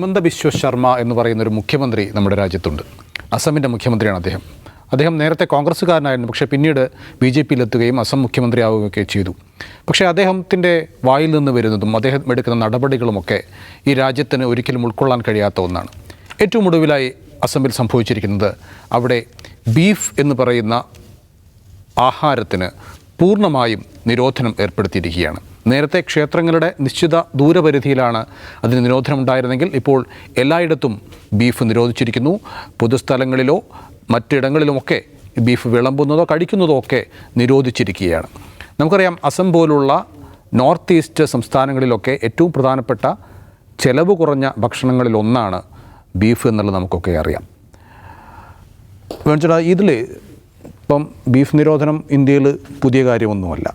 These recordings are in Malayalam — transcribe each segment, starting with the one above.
ഹിമന്ത ബിശ്വ ശർമ്മ എന്ന് പറയുന്ന ഒരു മുഖ്യമന്ത്രി നമ്മുടെ രാജ്യത്തുണ്ട്. അസമിന്റെ മുഖ്യമന്ത്രിയാണ് അദ്ദേഹം. അദ്ദേഹം നേരത്തെ കോൺഗ്രസ്സുകാരനായിരുന്നു. പക്ഷേ പിന്നീട് ബി ജെ പിയിലെത്തുകയും അസം മുഖ്യമന്ത്രിയാവുകയൊക്കെ ചെയ്തു. പക്ഷേ അദ്ദേഹത്തിന്റെ വായിൽ നിന്ന് വരുന്നതും അദ്ദേഹം എടുക്കുന്ന നടപടികളുമൊക്കെ ഈ രാജ്യത്തിന് ഒരിക്കലും ഉൾക്കൊള്ളാൻ കഴിയാത്ത ഒന്നാണ്. ഏറ്റവും ഒടുവിലായി അസമിൽ സംഭവിച്ചിരിക്കുന്നത് അവിടെ ബീഫ് എന്ന് പറയുന്ന ആഹാരത്തിന് പൂർണമായും നിരോധനം ഏർപ്പെടുത്തിയിരിക്കുകയാണ്. നേരത്തെ ക്ഷേത്രങ്ങളുടെ നിശ്ചിത ദൂരപരിധിയിലാണ് അതിന് നിരോധനം ഉണ്ടായിരുന്നെങ്കിൽ ഇപ്പോൾ എല്ലായിടത്തും ബീഫ് നിരോധിച്ചിരിക്കുന്നു. പൊതുസ്ഥലങ്ങളിലോ മറ്റിടങ്ങളിലുമൊക്കെ ബീഫ് വിളമ്പുന്നതോ കഴിക്കുന്നതോ ഒക്കെ നിരോധിച്ചിരിക്കുകയാണ്. നമുക്കറിയാം അസം പോലുള്ള നോർത്ത് ഈസ്റ്റ് സംസ്ഥാനങ്ങളിലൊക്കെ ഏറ്റവും പ്രധാനപ്പെട്ട ചെലവ് കുറഞ്ഞ ഭക്ഷണങ്ങളിലൊന്നാണ് ബീഫ് എന്നുള്ളത് നമുക്കൊക്കെ അറിയാം. വേണിച്ചേട്ടാ ഇതിൽ ഇപ്പം ബീഫ് നിരോധനം ഇന്ത്യയിൽ പുതിയ കാര്യമൊന്നുമല്ല.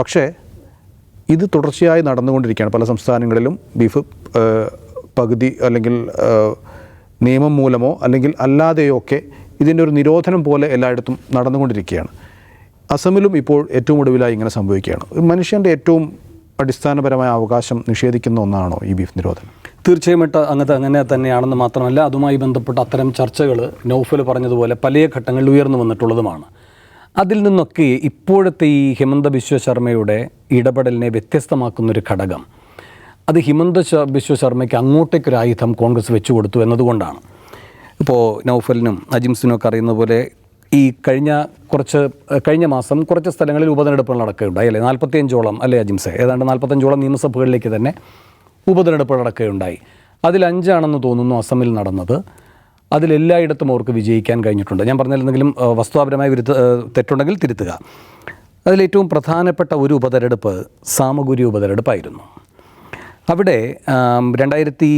പക്ഷേ ഇത് തുടർച്ചയായി നടന്നുകൊണ്ടിരിക്കുകയാണ്. പല സംസ്ഥാനങ്ങളിലും ബീഫ് പകുതി അല്ലെങ്കിൽ നിയമം മൂലമോ അല്ലെങ്കിൽ അല്ലാതെയോ ഒക്കെ ഇതിന്റെ ഒരു നിരോധനം പോലെ എല്ലായിടത്തും നടന്നുകൊണ്ടിരിക്കുകയാണ്. അസമിലും ഇപ്പോൾ ഏറ്റവും ഒടുവിലായി ഇങ്ങനെ സംഭവിക്കുകയാണ്. മനുഷ്യന്റെ ഏറ്റവും അടിസ്ഥാനപരമായ അവകാശം നിഷേധിക്കുന്ന ഒന്നാണോ ഈ ബീഫ് നിരോധനം? തീർച്ചയായും അങ്ങനത്തെ അങ്ങനെ തന്നെയാണെന്ന് മാത്രമല്ല അതുമായി ബന്ധപ്പെട്ട അത്തരം ചർച്ചകൾ നൗഫൽ പറഞ്ഞതുപോലെ പല ഘട്ടങ്ങളിൽ ഉയർന്നു വന്നിട്ടുള്ളതുമാണ്. അതിൽ നിന്നൊക്കെ ഇപ്പോഴത്തെ ഈ ഹിമന്ത ബിശ്വ ശർമ്മയുടെ ഇടപെടലിനെ വ്യത്യസ്തമാക്കുന്നൊരു ഘടകം. അത് ഹിമന്ത ബിശ്വ ശർമ്മയ്ക്ക് അങ്ങോട്ടേക്കൊരു ആയുധം കോൺഗ്രസ് വെച്ചു കൊടുത്തു എന്നതുകൊണ്ടാണ്. ഇപ്പോൾ നൗഫലിനും ഒക്കെ അറിയുന്ന പോലെ ഈ കഴിഞ്ഞ കുറച്ച് കഴിഞ്ഞ മാസം കുറച്ച് സ്ഥലങ്ങളിൽ ഉപതെരഞ്ഞെടുപ്പുകൾ നടക്കുകയുണ്ടായി അല്ലേ? നാൽപ്പത്തിയഞ്ചോളം അല്ലേ അജിംസെ? ഏതാണ്ട് നാൽപ്പത്തഞ്ചോളം നിയമസഭകളിലേക്ക് തന്നെ ഉപതെരഞ്ഞെടുപ്പുകൾ നടക്കുകയുണ്ടായി. അതിൽ അഞ്ചാണെന്ന് തോന്നുന്നു അസമിൽ നടന്നത്. അതിലെല്ലായിടത്തും അവർക്ക് വിജയിക്കാൻ കഴിഞ്ഞിട്ടുണ്ട്. ഞാൻ പറഞ്ഞാൽ എന്തെങ്കിലും വസ്തുതാപരമായ വിരുദ്ധ തെറ്റുണ്ടെങ്കിൽ തിരുത്തുക. അതിലേറ്റവും പ്രധാനപ്പെട്ട ഒരു ഉപതെരഞ്ഞെടുപ്പ് സാമഗുരി ഉപതെരഞ്ഞെടുപ്പായിരുന്നു. അവിടെ രണ്ടായിരത്തി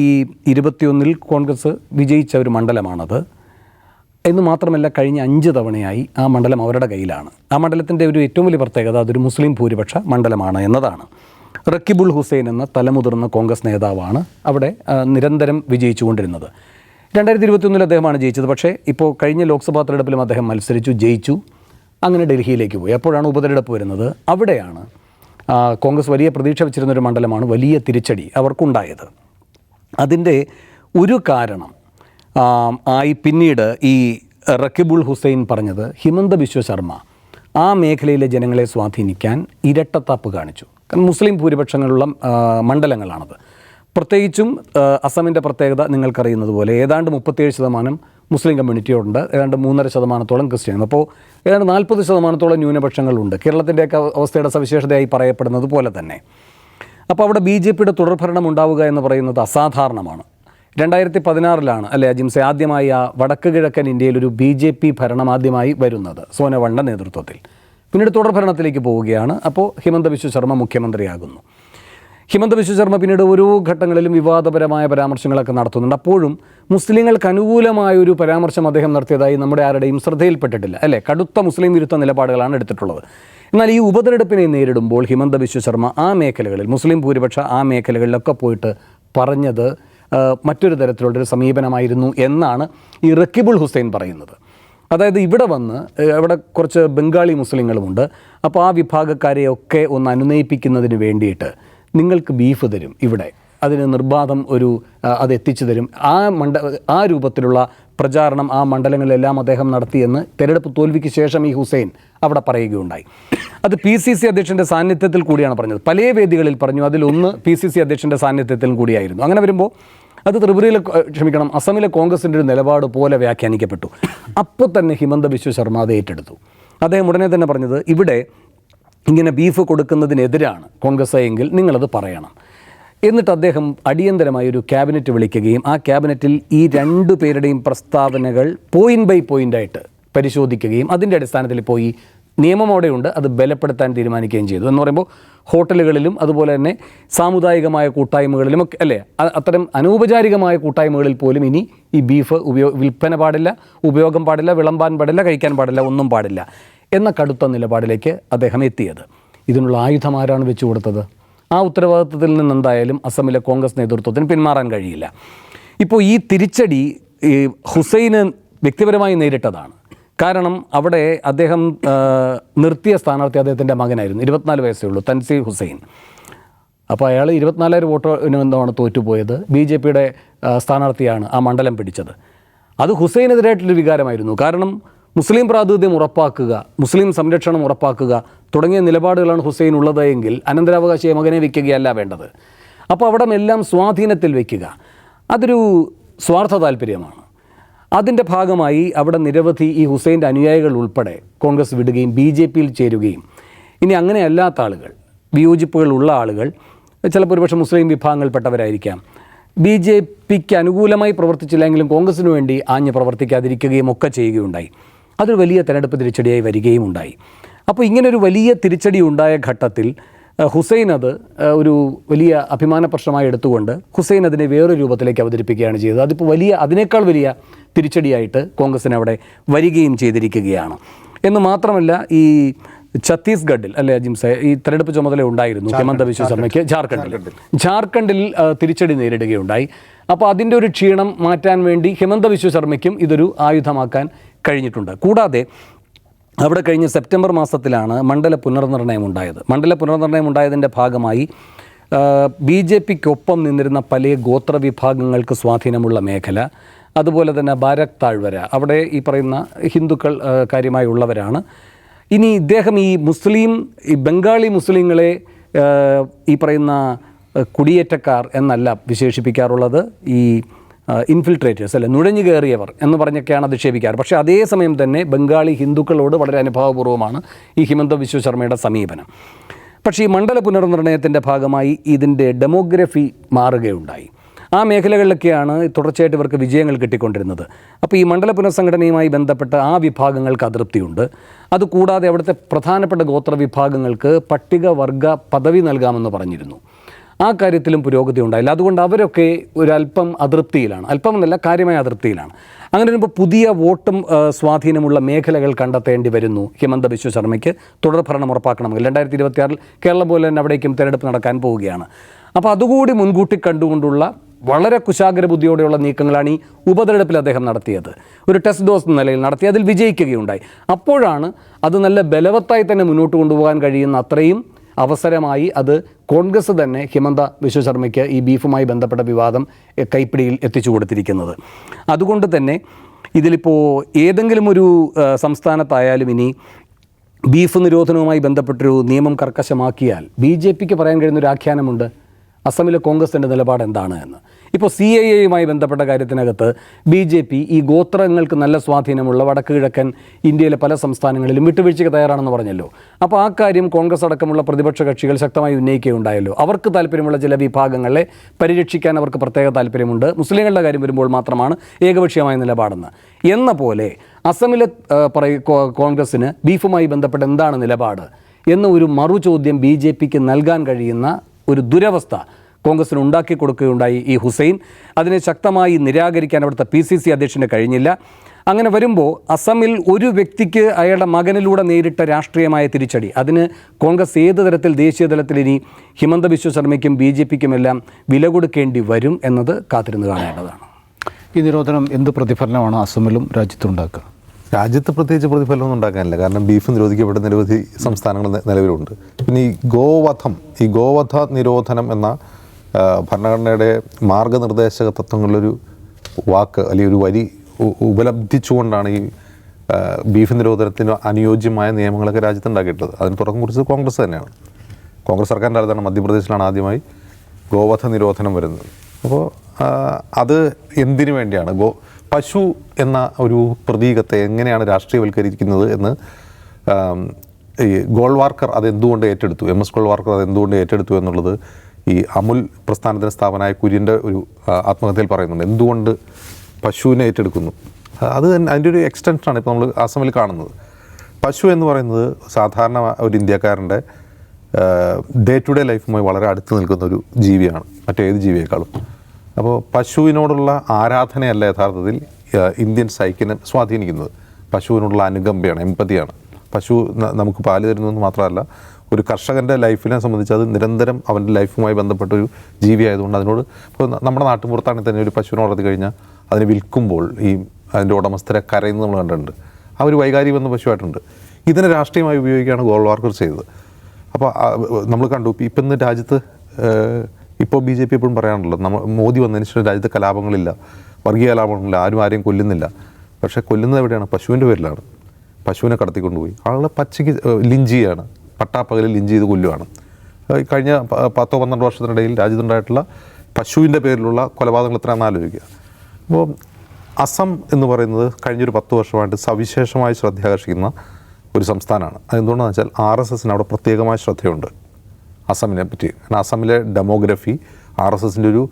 ഇരുപത്തിയൊന്നിൽ കോൺഗ്രസ് വിജയിച്ച ഒരു മണ്ഡലമാണത്. എന്ന് മാത്രമല്ല കഴിഞ്ഞ അഞ്ച് തവണയായി ആ മണ്ഡലം അവരുടെ കയ്യിലാണ്. ആ മണ്ഡലത്തിന്റെ ഒരു ഏറ്റവും വലിയ പ്രത്യേകത അതൊരു മുസ്ലിം ഭൂരിപക്ഷ മണ്ഡലമാണ് എന്നതാണ്. റക്കിബുൾ ഹുസൈൻ എന്ന തലമുതിർന്ന കോൺഗ്രസ് നേതാവാണ് അവിടെ നിരന്തരം വിജയിച്ചുകൊണ്ടിരുന്നത്. രണ്ടായിരത്തി ഇരുപത്തിയൊന്നിൽ അദ്ദേഹമാണ് ജയിച്ചത്. പക്ഷേ ഇപ്പോൾ കഴിഞ്ഞ ലോക്സഭാ തെരഞ്ഞെടുപ്പിലും അദ്ദേഹം മത്സരിച്ചു ജയിച്ചു. അങ്ങനെ ഡൽഹിയിലേക്ക് പോയി. അപ്പോഴാണ് ഉപതെരഞ്ഞെടുപ്പ് വരുന്നത്. അവിടെയാണ് കോൺഗ്രസ് വലിയ പ്രതീക്ഷ വെച്ചിരുന്ന ഒരു മണ്ഡലമാണ് വലിയ തിരിച്ചടി അവർക്കുണ്ടായത്. അതിന്റെ ഒരു കാരണം ആയി പിന്നീട് ഈ റക്കിബുൾ ഹുസൈൻ പറഞ്ഞത് ഹിമന്ത ബിശ്വ ശർമ്മ ആ മേഖലയിലെ ജനങ്ങളെ സ്വാധീനിക്കാൻ ഇരട്ടത്താപ്പ് കാണിച്ചു. കാരണം മുസ്ലിം ഭൂരിപക്ഷങ്ങളുള്ള മണ്ഡലങ്ങളാണത്. പ്രത്യേകിച്ചും അസമിന്റെ പ്രത്യേകത നിങ്ങൾക്കറിയുന്നത് പോലെ ഏതാണ്ട് മുപ്പത്തിയേഴ് ശതമാനം മുസ്ലിം കമ്മ്യൂണിറ്റിയുണ്ട് ഏതാണ്ട് മൂന്നര ശതമാനത്തോളം ക്രിസ്ത്യൻ അപ്പോൾ ഏതാണ്ട് നാൽപ്പത് ശതമാനത്തോളം ന്യൂനപക്ഷങ്ങളുണ്ട്. കേരളത്തിന്റെയൊക്കെ അവസ്ഥയുടെ സവിശേഷതയായി പറയപ്പെടുന്നത് പോലെ തന്നെ. അപ്പോൾ അവിടെ ബി ജെ പിയുടെ തുടർഭരണം ഉണ്ടാവുക എന്ന് പറയുന്നത് അസാധാരണമാണ്. രണ്ടായിരത്തി പതിനാറിലാണ് അല്ലെ അജിംസെ ആദ്യമായി ആ വടക്ക് കിഴക്കൻ ഇന്ത്യയിൽ ഒരു ബി ജെ പി ഭരണം ആദ്യമായി വരുന്നത് സോനവണ്ണ നേതൃത്വത്തിൽ. പിന്നീട് തുടർഭരണത്തിലേക്ക് പോവുകയാണ്. അപ്പോൾ ഹിമന്ത ബിശ്വ ശർമ്മ മുഖ്യമന്ത്രിയാകുന്നു. ഹിമന്ത ബിശ്വ ശർമ്മ പിന്നീട് ഓരോ ഘട്ടങ്ങളിലും വിവാദപരമായ പരാമർശങ്ങളൊക്കെ നടത്തുന്നുണ്ട്. അപ്പോഴും മുസ്ലിങ്ങൾക്ക് അനുകൂലമായ ഒരു പരാമർശം അദ്ദേഹം നടത്തിയതായി നമ്മുടെ ആരുടെയും ശ്രദ്ധയിൽപ്പെട്ടിട്ടില്ല. അല്ലേ? കടുത്ത മുസ്ലിം വിരുദ്ധ നിലപാടുകളാണ് എടുത്തിട്ടുള്ളത്. എന്നാൽ ഈ ഉപതെരഞ്ഞെടുപ്പിനെ നേരിടുമ്പോൾ ഹിമന്ത ബിശ്വ ശർമ്മ ആ മേഖലകളിൽ മുസ്ലിം ഭൂരിപക്ഷ ആ മേഖലകളിലൊക്കെ പോയിട്ട് പറഞ്ഞത് മറ്റൊരു തരത്തിലുള്ളൊരു സമീപനമായിരുന്നു എന്നാണ് ഈ റക്കിബുൾ ഹുസൈൻ പറയുന്നത്. അതായത് ഇവിടെ വന്ന് അവിടെ കുറച്ച് ബംഗാളി മുസ്ലിങ്ങളുമുണ്ട്. അപ്പോൾ ആ വിഭാഗക്കാരെയൊക്കെ ഒന്ന് അനുനയിപ്പിക്കുന്നതിന് വേണ്ടിയിട്ട് നിങ്ങൾക്ക് ബീഫ് തരും ഇവിടെ. അതിന് നിർബാധം ഒരു അത് എത്തിച്ചു തരും. ആ മണ്ഡ ആ രൂപത്തിലുള്ള പ്രചാരണം ആ മണ്ഡലങ്ങളിലെല്ലാം അദ്ദേഹം നടത്തിയെന്ന് തെരഞ്ഞെടുപ്പ് തോൽവിക്ക് ശേഷം ഈ ഹുസൈൻ അവിടെ പറയുകയുണ്ടായി. അത് പി സി സി അധ്യക്ഷന്റെ സാന്നിധ്യത്തിൽ കൂടിയാണ് പറഞ്ഞത്. പല വേദികളിൽ പറഞ്ഞു അതിലൊന്ന് പി സി സി അധ്യക്ഷന്റെ സാന്നിധ്യത്തിലും കൂടിയായിരുന്നു. അങ്ങനെ വരുമ്പോൾ അത് ത്രിപുരയിലെ ക്ഷമിക്കണം അസമിലെ കോൺഗ്രസിന്റെ ഒരു നിലപാട് പോലെ വ്യാഖ്യാനിക്കപ്പെട്ടു. അപ്പോൾ തന്നെ ഹിമന്ത ബിശ്വ ശർമ്മ അത് ഏറ്റെടുത്തു. അദ്ദേഹം ഉടനെ തന്നെ പറഞ്ഞത് ഇവിടെ ഇങ്ങനെ ബീഫ് കൊടുക്കുന്നതിനെതിരാണ് കോൺഗ്രസ് എങ്കിൽ നിങ്ങളത് പറയണം. എന്നിട്ട് അദ്ദേഹം അടിയന്തരമായി ഒരു ക്യാബിനറ്റ് വിളിക്കുകയും ആ ക്യാബിനറ്റിൽ ഈ രണ്ടു പേരുടെയും പ്രസ്താവനകൾ പോയിന്റ് ബൈ പോയിന്റ് ആയിട്ട് പരിശോധിക്കുകയും അതിന്റെ അടിസ്ഥാനത്തിൽ പോയി നിയമം അവിടെയുണ്ട് അത് ബലപ്പെടുത്താൻ തീരുമാനിക്കുകയും ചെയ്തു. എന്ന് പറയുമ്പോൾ ഹോട്ടലുകളിലും അതുപോലെ തന്നെ സാമുദായികമായ കൂട്ടായ്മകളിലും ഒക്കെ അല്ലേ? അത്തരം അനൗപചാരികമായ കൂട്ടായ്മകളിൽ പോലും ഇനി ഈ ബീഫ് ഉപയോഗ വിൽപ്പന പാടില്ല ഉപയോഗം പാടില്ല വിളമ്പാൻ പാടില്ല കഴിക്കാൻ പാടില്ല ഒന്നും പാടില്ല. എന്ന കടുത്ത നിലപാടിലേക്ക് അദ്ദേഹം എത്തിയത്. ഇതിനുള്ള ആയുധം ആരാണ് വെച്ചു കൊടുത്തത്? ആ ഉത്തരവാദിത്വത്തിൽ നിന്ന് എന്തായാലും അസമിലെ കോൺഗ്രസ് നേതൃത്വത്തിന് പിന്മാറാൻ കഴിയില്ല. ഇപ്പോൾ ഈ തിരിച്ചടി ഈ ഹുസൈന് വ്യക്തിപരമായി നേരിട്ടതാണ്. കാരണം അവിടെ അദ്ദേഹം നിർത്തിയ സ്ഥാനാർത്ഥി അദ്ദേഹത്തിന്റെ മകനായിരുന്നു. ഇരുപത്തിനാല് വയസ്സേ ഉള്ളൂ തൻസീർ ഹുസൈൻ. അപ്പോൾ അയാൾ ഇരുപത്തിനാലായിരം വോട്ടിന് എന്താണ് തോറ്റുപോയത് ബി ജെ പിയുടെ സ്ഥാനാർത്ഥിയാണ് ആ മണ്ഡലം പിടിച്ചത്. അത് ഹുസൈനെതിരായിട്ടുള്ളൊരു വികാരമായിരുന്നു. കാരണം മുസ്ലിം പ്രാതിനിധ്യം ഉറപ്പാക്കുക മുസ്ലിം സംരക്ഷണം ഉറപ്പാക്കുക തുടങ്ങിയ നിലപാടുകളാണ് ഹുസൈൻ ഉള്ളത് എങ്കിൽ അനന്തരാവകാശിയെ മകനെ വയ്ക്കുകയല്ല വേണ്ടത്. അപ്പോൾ അവിടെ എല്ലാം സ്വാധീനത്തിൽ വയ്ക്കുക അതൊരു സ്വാർത്ഥ താല്പര്യമാണ് അതിന്റെ ഭാഗമായി അവിടെ നിരവധി ഈ ഹുസൈന്റെ അനുയായികൾ ഉൾപ്പെടെ കോൺഗ്രസ് വിടുകയും ബി ജെ പിയിൽ ചേരുകയും. ഇനി അങ്ങനെ അല്ലാത്ത ആളുകൾ വിയോജിപ്പുകൾ ഉള്ള ആളുകൾ ചിലപ്പോൾ ഒരുപക്ഷെ മുസ്ലിം വിഭാഗങ്ങൾപ്പെട്ടവരായിരിക്കാം ബി ജെ പിക്ക് അനുകൂലമായി പ്രവർത്തിച്ചില്ലെങ്കിലും കോൺഗ്രസിന് വേണ്ടി ആഞ്ഞ് പ്രവർത്തിക്കാതിരിക്കുകയും ഒക്കെ ചെയ്യുകയുണ്ടായി. അതൊരു വലിയ തെരഞ്ഞെടുപ്പ് തിരിച്ചടിയായി വരികയും ഉണ്ടായി. അപ്പോൾ ഇങ്ങനൊരു വലിയ തിരിച്ചടി ഉണ്ടായ ഘട്ടത്തിൽ ഹുസൈൻ അത് ഒരു വലിയ അഭിമാന പ്രശ്നമായി എടുത്തുകൊണ്ട് ഹുസൈൻ അതിനെ വേറൊരു രൂപത്തിലേക്ക് അവതരിപ്പിക്കുകയാണ് ചെയ്തത്. അതിപ്പോൾ വലിയ അതിനേക്കാൾ വലിയ തിരിച്ചടിയായിട്ട് കോൺഗ്രസിന് അവിടെ വരികയും ചെയ്തിരിക്കുകയാണ്. എന്ന് മാത്രമല്ല ഈ ഛത്തീസ്ഗഡിൽ അല്ലെ അജിംസ ഈ തെരഞ്ഞെടുപ്പ് ചുമതല ഉണ്ടായിരുന്നു ഹിമന്ത ബിശ്വ ശർമ്മയ്ക്ക് ജാർഖണ്ഡിൽ ജാർഖണ്ഡിൽ തിരിച്ചടി നേരിടുകയുണ്ടായി. അപ്പോൾ അതിന്റെ ഒരു ക്ഷീണം മാറ്റാൻ വേണ്ടി ഹിമന്ത ബിശ്വ ശർമ്മയ്ക്കും ഇതൊരു ആയുധമാക്കാൻ കഴിഞ്ഞിട്ടുണ്ട്. കൂടാതെ അവിടെ കഴിഞ്ഞ സെപ്റ്റംബർ മാസത്തിലാണ് മണ്ഡല പുനർനിർണയം ഉണ്ടായത്. മണ്ഡല പുനർനിർണയം ഉണ്ടായതിന്റെ ഭാഗമായി ബി ജെ പിക്കൊപ്പം നിന്നിരുന്ന പല ഗോത്ര വിഭാഗങ്ങൾക്ക് സ്വാധീനമുള്ള മേഖല അതുപോലെ തന്നെ ബാരക് താഴ്വര അവിടെ ഈ പറയുന്ന ഹിന്ദുക്കൾ കാര്യമായി ഉള്ളവരാണ്. ഇനി ഇദ്ദേഹം ഈ മുസ്ലിം ഈ ബംഗാളി മുസ്ലിങ്ങളെ ഈ പറയുന്ന കുടിയേറ്റക്കാർ എന്നല്ല വിശേഷിപ്പിക്കാറുള്ളത്. ഈ ഇൻഫിൽട്രേറ്റേഴ്സ് അല്ലെ നുഴഞ്ഞു കയറിയവർ എന്ന് പറഞ്ഞൊക്കെയാണ് അധിക്ഷേപിക്കാറ്. പക്ഷേ അതേസമയം തന്നെ ബംഗാളി ഹിന്ദുക്കളോട് വളരെ അനുഭാവപൂർവമാണ് ഈ ഹിമന്ത വിശ്വശർമ്മയുടെ സമീപനം. പക്ഷേ ഈ മണ്ഡല പുനർനിർണയത്തിന്റെ ഭാഗമായി ഇതിന്റെ ഡെമോഗ്രഫി മാറുകയുണ്ടായി. ആ മേഖലകളിലൊക്കെയാണ് തുടർച്ചയായിട്ട് ഇവർക്ക് വിജയങ്ങൾ കിട്ടിക്കൊണ്ടിരുന്നത്. അപ്പോൾ ഈ മണ്ഡല പുനഃസംഘടനയുമായി ബന്ധപ്പെട്ട ആ വിഭാഗങ്ങൾക്ക് അതൃപ്തിയുണ്ട്. അതുകൂടാതെ അവിടുത്തെ പ്രധാനപ്പെട്ട ഗോത്ര വിഭാഗങ്ങൾക്ക് പട്ടികവർഗ പദവി നൽകാമെന്ന് പറഞ്ഞിരുന്നു. ആ കാര്യത്തിലും പുരോഗതി ഉണ്ടായില്ല. അതുകൊണ്ട് അവരൊക്കെ ഒരല്പം അതൃപ്തിയിലാണ്. അല്പം എന്നല്ല കാര്യമായ അതൃപ്തിയിലാണ്. അങ്ങനെ വരുമ്പോൾ പുതിയ വോട്ടും സ്വാധീനമുള്ള മേഖലകൾ കണ്ടെത്തേണ്ടി വരുന്നു ഹിമന്ത ബിശ്വ ശർമ്മയ്ക്ക്. തുടർ ഭരണം ഉറപ്പാക്കണമെങ്കിൽ രണ്ടായിരത്തി ഇരുപത്തിയാറിൽ കേരളം പോലെ തന്നെ അവിടേക്കും തിരഞ്ഞെടുപ്പ് നടക്കാൻ പോവുകയാണ്. അപ്പോൾ അതുകൂടി മുൻകൂട്ടി കണ്ടുകൊണ്ടുള്ള വളരെ കുശാഗ്ര ബുദ്ധിയോടെയുള്ള നീക്കങ്ങളാണ് ഈ ഉപതെരഞ്ഞെടുപ്പിൽ അദ്ദേഹം നടത്തിയത്. ഒരു ടെസ്റ്റ് ഡോസ് എന്ന നിലയിൽ നടത്തി അതിൽ വിജയിക്കുകയുണ്ടായി. അപ്പോഴാണ് അത് നല്ല ബലവത്തായി തന്നെ മുന്നോട്ട് കൊണ്ടുപോകാൻ കഴിയുന്ന അത്രയും അവസരമായി അത് കോൺഗ്രസ് തന്നെ ഹിമന്ത വിശ്വശർമ്മയ്ക്ക് ഈ ബീഫുമായി ബന്ധപ്പെട്ട വിവാദം കൈപ്പിടിയിൽ എത്തിച്ചു കൊടുത്തിരിക്കുന്നത്. അതുകൊണ്ട് തന്നെ ഇതിലിപ്പോൾ ഏതെങ്കിലും ഒരു സംസ്ഥാനത്തായാലും ഇനി ബീഫ് നിരോധനവുമായി ബന്ധപ്പെട്ടൊരു നിയമം കർക്കശമാക്കിയാൽ ബി ജെ പിക്ക് പറയാൻ കഴിയുന്ന ഒരു ആഖ്യാനമുണ്ട് അസമിലെ കോൺഗ്രസിന്റെ നിലപാട് എന്താണ് എന്ന്. ഇപ്പോൾ സി ഐ എയുമായി ബന്ധപ്പെട്ട കാര്യത്തിനകത്ത് ബി ജെ പി ഈ ഗോത്രങ്ങൾക്ക് നല്ല സ്വാധീനമുള്ള വടക്ക് കിഴക്കൻ ഇന്ത്യയിലെ പല സംസ്ഥാനങ്ങളിലും വിട്ടുവീഴ്ചയ്ക്ക് തയ്യാറാണെന്ന് പറഞ്ഞല്ലോ. അപ്പോൾ ആ കാര്യം കോൺഗ്രസ് അടക്കമുള്ള പ്രതിപക്ഷ കക്ഷികൾ ശക്തമായി ഉന്നയിക്കുകയുണ്ടായല്ലോ. അവർക്ക് താല്പര്യമുള്ള ചില വിഭാഗങ്ങളെ പരിരക്ഷിക്കാൻ അവർക്ക് പ്രത്യേക താല്പര്യമുണ്ട്. മുസ്ലിങ്ങളുടെ കാര്യം വരുമ്പോൾ മാത്രമാണ് ഏകപക്ഷീയമായ നിലപാടെന്ന്. എന്ന പോലെ അസമിലെ പറയ കോൺഗ്രസ്സിന് ബീഫുമായി ബന്ധപ്പെട്ട് എന്താണ് നിലപാട്? എന്ന ഒരു മറുചോദ്യം ബി ജെ പിക്ക് നൽകാൻ കഴിയുന്ന ഒരു ദുരവസ്ഥ കോൺഗ്രസിന് ഉണ്ടാക്കി കൊടുക്കുകയുണ്ടായി ഈ ഹുസൈൻ. അതിനെ ശക്തമായി നിരാകരിക്കാൻ അവിടുത്തെ പി സി സി അധ്യക്ഷന് കഴിഞ്ഞില്ല. അങ്ങനെ വരുമ്പോൾ അസമിൽ ഒരു വ്യക്തിക്ക് അയാളുടെ മകനിലൂടെ നേരിട്ട രാഷ്ട്രീയമായ തിരിച്ചടി. അതിന് കോൺഗ്രസ് ഏത് തരത്തിൽ ദേശീയ തലത്തിൽ ഇനി ഹിമന്ത ബിശ്വ ശർമ്മയ്ക്കും ബി ജെ പിക്കുമെല്ലാം വില കൊടുക്കേണ്ടി വരും എന്നത് കാത്തിരുന്ന് കാണേണ്ടതാണ്. ഈ നിരോധനം എന്ത് പ്രതിഫലനമാണ് അസമിലും രാജ്യത്തും ഉണ്ടാക്കുക? രാജ്യത്ത് പ്രത്യേകിച്ച് പ്രതിഫലമൊന്നും ഉണ്ടാക്കാനില്ല. കാരണം ബീഫ് നിരോധിക്കപ്പെട്ട നിരവധി സംസ്ഥാനങ്ങൾ നിലവിലുണ്ട്. പിന്നെ ഈ ഗോവധം ഈ ഗോവധ നിരോധനം എന്ന ഭരണഘടനയുടെ മാർഗനിർദ്ദേശക തത്വങ്ങളിലൊരു വാക്ക് അല്ലെങ്കിൽ ഒരു വരി ഉപലബ്ധിച്ചുകൊണ്ടാണ് ഈ ബീഫ് നിരോധനത്തിന് അനുയോജ്യമായ നിയമങ്ങളൊക്കെ രാജ്യത്ത് ഉണ്ടാക്കിയിട്ടുള്ളത്. അതിന് തുടക്കം കുറിച്ചത് കോൺഗ്രസ് തന്നെയാണ്. കോൺഗ്രസ് സർക്കാരിന്റെ അടുത്താണ് മധ്യപ്രദേശിലാണ് ആദ്യമായി ഗോവധ നിരോധനം വരുന്നത്. അപ്പോൾ അത് എന്തിനു വേണ്ടിയാണ്? ഗോ പശു എന്ന ഒരു പ്രതീകത്തെ എങ്ങനെയാണ് രാഷ്ട്രീയവൽക്കരിക്കുന്നത് എന്ന് ഈ ഗോൾവാർക്കർ അത് എന്തുകൊണ്ട് ഏറ്റെടുത്തു? എം എസ് ഗോൾവാർക്കർ അത് എന്തുകൊണ്ട് ഏറ്റെടുത്തു എന്നുള്ളത് ഈ അമുൽ പ്രസ്ഥാനത്തിന് സ്ഥാപനമായ കുര്യന്റെ ഒരു ആത്മഹത്യയിൽ പറയുന്നുണ്ട്. എന്തുകൊണ്ട് പശുവിനെ ഏറ്റെടുക്കുന്നു? അത് അതിന്റെ ഒരു എക്സ്റ്റൻഷനാണ് ഇപ്പോൾ നമ്മൾ അസമിൽ കാണുന്നത്. പശു എന്ന് പറയുന്നത് സാധാരണ ഒരു ഇന്ത്യക്കാരന്റെ ഡേ ടു ഡേ ലൈഫുമായി വളരെ അടുത്ത് നിൽക്കുന്ന ഒരു ജീവിയാണ്. മറ്റേത് ജീവിയേക്കാളും. അപ്പോൾ പശുവിനോടുള്ള ആരാധനയല്ല യഥാർത്ഥത്തിൽ ഇന്ത്യൻ സൈക്കിനെ സ്വാധീനിക്കുന്നത്. പശുവിനോടുള്ള അനുകമ്പയാണ് എമ്പതിയാണ് പശു നമുക്ക് പാൽ തരുന്നതെന്ന് മാത്രമല്ല ഒരു കർഷകന്റെ ലൈഫിനെ സംബന്ധിച്ച് അത് നിരന്തരം അവന്റെ ലൈഫുമായി ബന്ധപ്പെട്ട ഒരു ജീവിയായതുകൊണ്ട് അതിനോട് ഇപ്പോൾ നമ്മുടെ നാട്ടുമ്പുറത്താണെങ്കിൽ തന്നെ ഒരു പശുവിനെ വളർത്തി കഴിഞ്ഞാൽ അതിനെ വിൽക്കുമ്പോൾ ഈ അതിന്റെ ഉടമസ്ഥരെ കരയുന്നത് നമ്മൾ കണ്ടിട്ടുണ്ട്. ആ ഒരു വൈകാരിക ബന്ധ പശുവായിട്ടുണ്ട്. ഇതിനെ രാഷ്ട്രീയമായി ഉപയോഗിക്കുകയാണ് ഗോൾവാർക്കർ ചെയ്തത്. അപ്പോൾ നമ്മൾ കണ്ടു ഇപ്പം ഇന്ന് രാജ്യത്ത് ഇപ്പോൾ ബി ജെ പി എപ്പോഴും പറയാനുള്ളത് നമ്മൾ മോദി വന്നതിന് ശേഷം രാജ്യത്ത് കലാപങ്ങളില്ല വർഗീയ കലാപങ്ങളില്ല ആരും ആരെയും കൊല്ലുന്നില്ല. പക്ഷേ കൊല്ലുന്നത് എവിടെയാണ്? പശുവിന്റെ പേരിലാണ്. പശുവിനെ കടത്തിക്കൊണ്ടുപോയി. ആളുകളെ പച്ചയ്ക്ക് ഏഹ്, ലിഞ്ച് ചെയ്യാണ് പട്ടാപ്പകലിൽ ലിഞ്ച് ചെയ്ത് കൊല്ലുവാണ്. കഴിഞ്ഞ പത്തോ പന്ത്രണ്ട് വർഷത്തിനിടയിൽ രാജ്യത്തുണ്ടായിട്ടുള്ള പശുവിന്റെ പേരിലുള്ള കൊലപാതകങ്ങൾ എത്രയാണെന്ന് ആലോചിക്കുക. അപ്പോൾ അസം എന്ന് പറയുന്നത് കഴിഞ്ഞൊരു പത്ത് വർഷമായിട്ട് സവിശേഷമായി ശ്രദ്ധയാകർഷിക്കുന്ന ഒരു സംസ്ഥാനമാണ്. അതെന്തുകൊണ്ടാണെന്ന് വെച്ചാൽ ആർ എസ് എസിന് അവിടെ പ്രത്യേകമായ ശ്രദ്ധയുണ്ട് അസമിനെ പറ്റി. കാരണം അസമിലെ ഡെമോഗ്രഫി ആർ എസ് എസിന്റെ ഒരു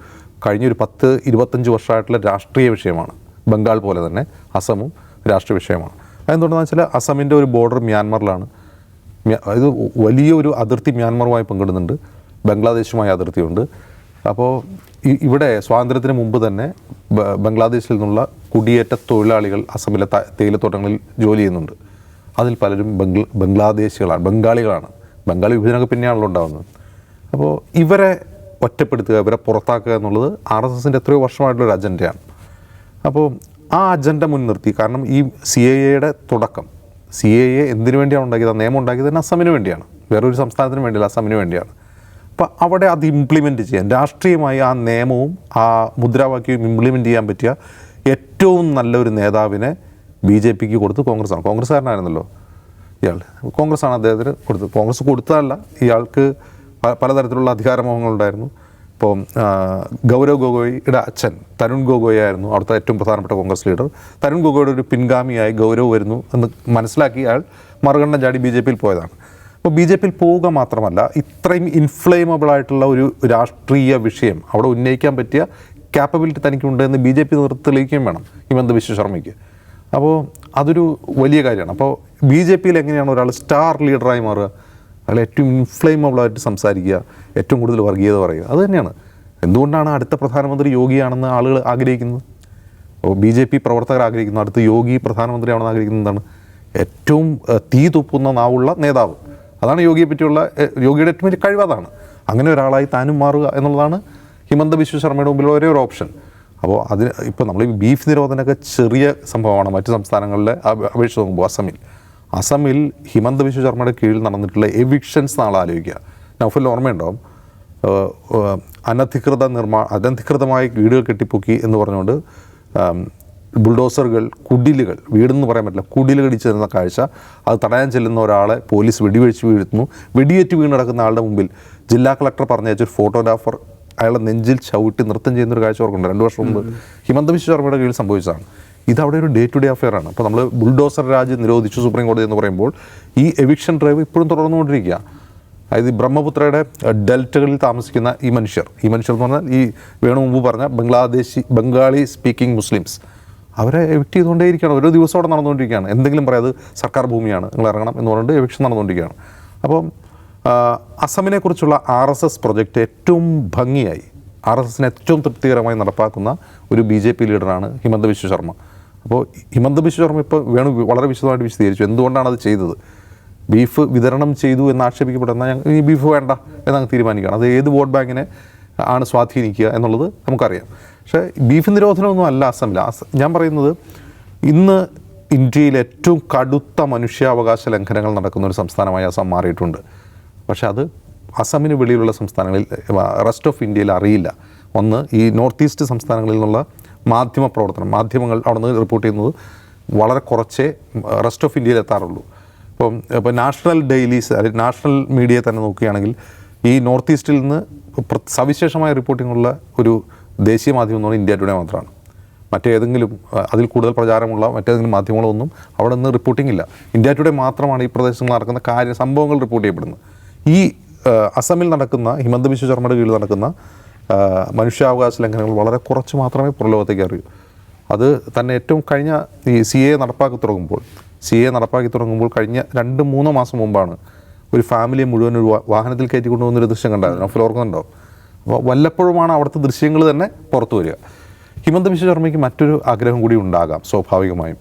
കഴിഞ്ഞൊരു പത്ത് ഇരുപത്തഞ്ച് വർഷമായിട്ടുള്ള രാഷ്ട്രീയ വിഷയമാണ്. ബംഗാൾ പോലെ തന്നെ അസമും രാഷ്ട്രീയ വിഷയമാണ്. അതെന്തുകൊണ്ടാണെന്ന് വെച്ചാൽ അസമിന്റെ ഒരു ബോർഡർ മ്യാൻമറിലാണ് ഇത് വലിയൊരു അതിർത്തി മ്യാൻമറുമായി പങ്കിടുന്നുണ്ട്. ബംഗ്ലാദേശുമായി അതിർത്തിയുണ്ട്. അപ്പോൾ ഇവിടെ സ്വാതന്ത്ര്യത്തിന് മുമ്പ് തന്നെ ബംഗ്ലാദേശിൽ നിന്നുള്ള കുടിയേറ്റ തൊഴിലാളികൾ അസമിലെ തേയിലത്തോട്ടങ്ങളിൽ ജോലി ചെയ്യുന്നുണ്ട്. അതിൽ പലരും ബംഗ്ല ബംഗ്ലാദേശികളാണ് ബംഗാളികളാണ്. ബംഗാളി വിഭജനമൊക്കെ പിന്നെയാണല്ലോ ഉണ്ടാകുന്നത് അപ്പോൾ ഇവരെ ഒറ്റപ്പെടുത്തുക ഇവരെ പുറത്താക്കുക എന്നുള്ളത് ആർ എസ് എസിന്റെ എത്രയോ വർഷമായിട്ടുള്ളൊരു അജണ്ടയാണ്. അപ്പോൾ ആ അജണ്ട മുൻനിർത്തി കാരണം ഈ സി എയുടെ തുടക്കം സി എ എ എന്തിനു വേണ്ടിയാണ് ഉണ്ടാക്കിയത്? നിയമം ഉണ്ടാക്കിയത് തന്നെ അസമിന് വേണ്ടിയാണ്. വേറൊരു സംസ്ഥാനത്തിന് വേണ്ടിയല്ല അസമിന് വേണ്ടിയാണ്. അപ്പോൾ അവിടെ അത് ഇംപ്ലിമെന്റ് ചെയ്യാൻ രാഷ്ട്രീയമായി ആ നിയമവും ആ മുദ്രാവാക്യവും ഇംപ്ലിമെന്റ് ചെയ്യാൻ പറ്റിയ ഏറ്റവും നല്ലൊരു നേതാവിനെ ബി ജെ പിക്ക് കൊടുത്ത് കോൺഗ്രസ്സാണ്. കോൺഗ്രസ്സുകാരനായിരുന്നല്ലോ ഇയാൾ. കോൺഗ്രസ്സാണ് അദ്ദേഹത്തിന് കൊടുത്തത്. കോൺഗ്രസ് കൊടുത്തതല്ല ഇയാൾക്ക് പലതരത്തിലുള്ള അധികാരമോഹങ്ങളുണ്ടായിരുന്നു. ഇപ്പോൾ ഗൗരവ് ഗൊഗോയിയുടെ അച്ഛൻ തരുൺ ഗൊഗോയ് ആയിരുന്നു അവിടുത്തെ ഏറ്റവും പ്രധാനപ്പെട്ട കോൺഗ്രസ് ലീഡർ. തരുൺ ഗൊഗോയുടെ ഒരു പിൻഗാമിയായി ഗൗരവ് വരുന്നു എന്ന് മനസ്സിലാക്കി അയാൾ മറുകണ്ഠം ചാടി ബി ജെ പിയിൽ പോയതാണ്. അപ്പോൾ ബി ജെ പിയിൽ പോവുക മാത്രമല്ല ഇത്രയും ഇൻഫ്ലെയിമബിൾ ആയിട്ടുള്ള ഒരു രാഷ്ട്രീയ വിഷയം അവിടെ ഉന്നയിക്കാൻ പറ്റിയ ക്യാപ്പബിലിറ്റി തനിക്കുണ്ട് എന്ന് ബി ജെ പി നേതൃത്വം തെളിയിക്കുകയും വേണം ഹിമന്ത് വിശ്വ ശർമ്മയ്ക്ക്. അപ്പോൾ അതൊരു വലിയ കാര്യമാണ്. അപ്പോൾ ബി ജെ പിയിൽ എങ്ങനെയാണ് ഒരാൾ സ്റ്റാർ ലീഡറായി മാറുക? അയാൾ ഏറ്റവും ഇൻഫ്ലെയിമബിളായിട്ട് സംസാരിക്കുക ഏറ്റവും കൂടുതൽ വർഗീയത പറയുക. അത് തന്നെയാണ്. എന്തുകൊണ്ടാണ് അടുത്ത പ്രധാനമന്ത്രി യോഗിയാണെന്ന് ആളുകൾ ആഗ്രഹിക്കുന്നത്? ബി ജെ പി പ്രവർത്തകർ ആഗ്രഹിക്കുന്നു. അടുത്ത യോഗി പ്രധാനമന്ത്രിയാണെന്ന് ആഗ്രഹിക്കുന്നത് എന്താണ്? ഏറ്റവും തീ തുപ്പുന്ന നാവുള്ള നേതാവ്. അതാണ് യോഗിയെ പറ്റിയുള്ള യോഗിയുടെ ഏറ്റവും വലിയ കഴിവ് അതാണ്. അങ്ങനെ ഒരാളായി താനും മാറുക എന്നുള്ളതാണ് ഹിമന്ത ബിശ്വ ശർമ്മയുടെ മുമ്പിലുള്ള ഒരേ ഒരു ഓപ്ഷൻ. അപ്പോൾ അതിന് ഇപ്പോൾ നമ്മൾ ബീഫ് നിരോധനമൊക്കെ ചെറിയ സംഭവമാണ്. മറ്റ് സംസ്ഥാനങ്ങളിലെ അപ- അപേക്ഷിച്ച് നോക്കുമ്പോൾ അസമിൽ. അസമിൽ ഹിമന്ത ബിശ്വ ശർമ്മയുടെ കീഴിൽ നടന്നിട്ടുള്ള എവിക്ഷൻസ് നാളെ ആലോചിക്കുക. നൗഫൽ ഓർമ്മയുണ്ടാവും അനധികൃത നിർമ്മാ അനധികൃതമായി വീടുകൾ കെട്ടിപ്പൊക്കി എന്ന് പറഞ്ഞുകൊണ്ട് ബുൾഡോസറുകൾ കുടിലുകൾ വീടെന്ന് പറയാൻ പറ്റില്ല കുടിലുകൾ ഇടിച്ചു തരുന്ന കാഴ്ച. അത് തടയാൻ ചെല്ലുന്ന ഒരാളെ പോലീസ് വെടിവെച്ച് വീഴ്ത്തുന്നു. വെടിയേറ്റ് വീണ് നടക്കുന്ന ആളുടെ മുമ്പിൽ ജില്ലാ കളക്ടർ പറഞ്ഞയച്ച ഒരു ഫോട്ടോഗ്രാഫർ അയാളെ നെഞ്ചിൽ ചവിട്ടി നൃത്തം ചെയ്യുന്ന ഒരു കാഴ്ച ഓർക്കുന്നുണ്ട്. രണ്ട് വർഷം മുമ്പ് ഹിമന്ത ബിശ്വ ശർമ്മയുടെ കീഴിൽ സംഭവിച്ചതാണ്. ഇത് അവിടെ ഒരു ഡേ ടു ഡേ അഫെയർ ആണ്. അപ്പോൾ നമ്മൾ ബുൾഡോസർ രാജ് നിരോധിച്ചു സുപ്രീം കോടതി എന്ന് പറയുമ്പോൾ ഈ എവിക്ഷൻ ഡ്രൈവ് ഇപ്പോഴും തുടർന്നുകൊണ്ടിരിക്കുക. അതായത് ബ്രഹ്മപുത്രയുടെ ഡെൽറ്റകളിൽ താമസിക്കുന്ന ഈ മനുഷ്യർ. ഈ മനുഷ്യർ എന്ന് പറഞ്ഞാൽ ഈ വേണു മുമ്പ് പറഞ്ഞ ബംഗ്ലാദേശി ബംഗാളി സ്പീക്കിംഗ് മുസ്ലിംസ്. അവരെ എവിക്റ്റ് ചെയ്തുകൊണ്ടേയിരിക്കുകയാണ്. ഓരോ ദിവസം അവിടെ നടന്നുകൊണ്ടിരിക്കുകയാണ്. എന്തെങ്കിലും പറയാം സർക്കാർ ഭൂമിയാണ് നിങ്ങൾ ഇറങ്ങണം എന്ന് പറഞ്ഞിട്ട് എവിക്ഷൻ നടന്നുകൊണ്ടിരിക്കുകയാണ്. അപ്പം അസമിനെക്കുറിച്ചുള്ള അസമിനെ കുറിച്ചുള്ള ആർ എസ് എസ് പ്രൊജക്റ്റ് ഏറ്റവും ഭംഗിയായി ആർ എസ് എസിനെ ഏറ്റവും തൃപ്തികരമായി നടപ്പാക്കുന്ന ഒരു ബി ജെ പി ലീഡറാണ് ഹിമന്ത ബിശ്വ ശർമ്മ. അപ്പോൾ ഹിമന്ത ബിശ്വ ശർമ്മ ഇപ്പോൾ വേണു വളരെ വിശദമായിട്ട് വിശദീകരിച്ചു. എന്തുകൊണ്ടാണ് അത് ചെയ്തത്? ബീഫ് വിതരണം ചെയ്തു എന്ന് ആക്ഷേപിക്കപ്പെടുന്ന ഞങ്ങൾ ഈ ബീഫ് വേണ്ട എന്നങ്ങ് തീരുമാനിക്കുകയാണ്. അത് ഏത് വോട്ട് ബാങ്കിനെ ആണ് സ്വാധീനിക്കുക എന്നുള്ളത് നമുക്കറിയാം. പക്ഷേ ബീഫ് നിരോധനമൊന്നും അല്ല അസമിൽ. അസ- ഞാൻ പറയുന്നത് ഇന്ന് ഇന്ത്യയിൽ ഏറ്റവും കടുത്ത മനുഷ്യാവകാശ ലംഘനങ്ങൾ നടക്കുന്ന ഒരു സംസ്ഥാനമായി അസം മാറിയിട്ടുണ്ട്. പക്ഷേ അത് അസമിന് വെളിയിലുള്ള സംസ്ഥാനങ്ങളിൽ റെസ്റ്റ് ഓഫ് ഇന്ത്യയിൽ അറിയില്ല. ഒന്ന് ഈ നോർത്ത് ഈസ്റ്റ് സംസ്ഥാനങ്ങളിൽ നിന്നുള്ള മാധ്യമ പ്രവർത്തനം മാധ്യമങ്ങൾ അവിടെ നിന്ന് റിപ്പോർട്ട് ചെയ്യുന്നത് വളരെ കുറച്ചേ റെസ്റ്റ് ഓഫ് ഇന്ത്യയിൽ എത്താറുള്ളൂ. ഇപ്പം ഇപ്പോൾ നാഷണൽ ഡെയിലീസ് അല്ലെങ്കിൽ നാഷണൽ മീഡിയ തന്നെ നോക്കുകയാണെങ്കിൽ ഈ നോർത്ത് ഈസ്റ്റിൽ നിന്ന് സവിശേഷമായ റിപ്പോർട്ടിങ്ങുള്ള ഒരു ദേശീയ മാധ്യമം എന്ന് പറഞ്ഞാൽ ഇന്ത്യ ടുഡേ മാത്രമാണ്. മറ്റേതെങ്കിലും അതിൽ കൂടുതൽ പ്രചാരമുള്ള മറ്റേതെങ്കിലും മാധ്യമങ്ങളൊന്നും അവിടെ നിന്ന് റിപ്പോർട്ടിംഗ് ഇല്ല. ഇന്ത്യ ടുഡേ മാത്രമാണ് ഈ പ്രദേശത്ത് നടക്കുന്ന കാര്യ സംഭവങ്ങൾ റിപ്പോർട്ട് ചെയ്യപ്പെടുന്നത്. ഈ അസമിൽ നടക്കുന്ന ഹിമന്ത ബിശ്വ ശർമ്മയുടെ കീഴിൽ നടക്കുന്ന മനുഷ്യാവകാശ ലംഘനങ്ങൾ വളരെ കുറച്ച് മാത്രമേ പുറലോകത്തേക്ക് അറിയൂ. അത് തന്നെ ഏറ്റവും കഴിഞ്ഞ ഈ സി എ നടപ്പാക്കി തുടങ്ങുമ്പോൾ സി എ നടപ്പാക്കി തുടങ്ങുമ്പോൾ കഴിഞ്ഞ രണ്ട് മൂന്ന് മാസം മുമ്പാണ് ഒരു ഫാമിലിയെ മുഴുവൻ ഒരു വാഹനത്തിൽ കയറ്റി കൊണ്ടുപോകുന്നൊരു ദൃശ്യം കണ്ടായിരുന്നു. അപ്പോൾ ഓർക്കുന്നുണ്ടോ അപ്പോൾ വല്ലപ്പോഴുമാണ് അവിടുത്തെ ദൃശ്യങ്ങൾ തന്നെ പുറത്തു വരിക. ഹിമന്ത ബിശ്വ ശർമ്മയ്ക്ക് മറ്റൊരു ആഗ്രഹം കൂടി ഉണ്ടാകാം സ്വാഭാവികമായും.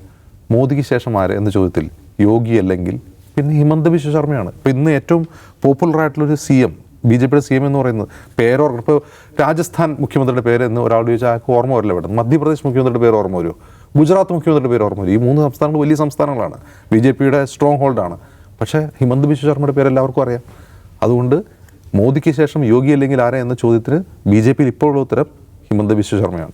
മോദിക്ക് ശേഷം ആര് എന്ന ചോദ്യത്തിൽ യോഗി അല്ലെങ്കിൽ പിന്നെ ഹിമന്ത ബിശ്വ ശർമ്മയാണ്. ഇപ്പോൾ ഇന്ന് ഏറ്റവും പോപ്പുലർ ആയിട്ടുള്ളൊരു സി എം ബി ജെ പിയുടെ സി എം എന്ന് പറയുന്നത് പേരോർ ഇപ്പോൾ രാജസ്ഥാൻ മുഖ്യമന്ത്രിയുടെ പേര് എന്ന് ഒരാൾ ചോദിച്ചാൽ ആൾക്ക് ഓർമ്മ വരില്ല ഇവിടെ. മധ്യപ്രദേശ് മുഖ്യമന്ത്രിയുടെ പേര് ഓർമ്മ വരുമോ? ഗുജറാത്ത് മുഖ്യമന്ത്രിയുടെ പേര് ഓർമ്മ വരും ഈ മൂന്ന് സംസ്ഥാനങ്ങൾ വലിയ സംസ്ഥാനങ്ങളാണ്. ബി ജെ പിയുടെ സ്ട്രോങ് ഹോൾഡാണ് പക്ഷേ ഹിമന്ത് ബിശ്വ ശർമ്മയുടെ പേര് എല്ലാവർക്കും അറിയാം. അതുകൊണ്ട് മോദിക്ക് ശേഷം യോഗി അല്ലെങ്കിൽ ആരെ എന്ന ചോദ്യത്തിന് ബി ജെ പിയിൽ ഇപ്പോഴുള്ള ഉത്തരം ഹിമന്ത് ബിശ്വ ശർമ്മയാണ്.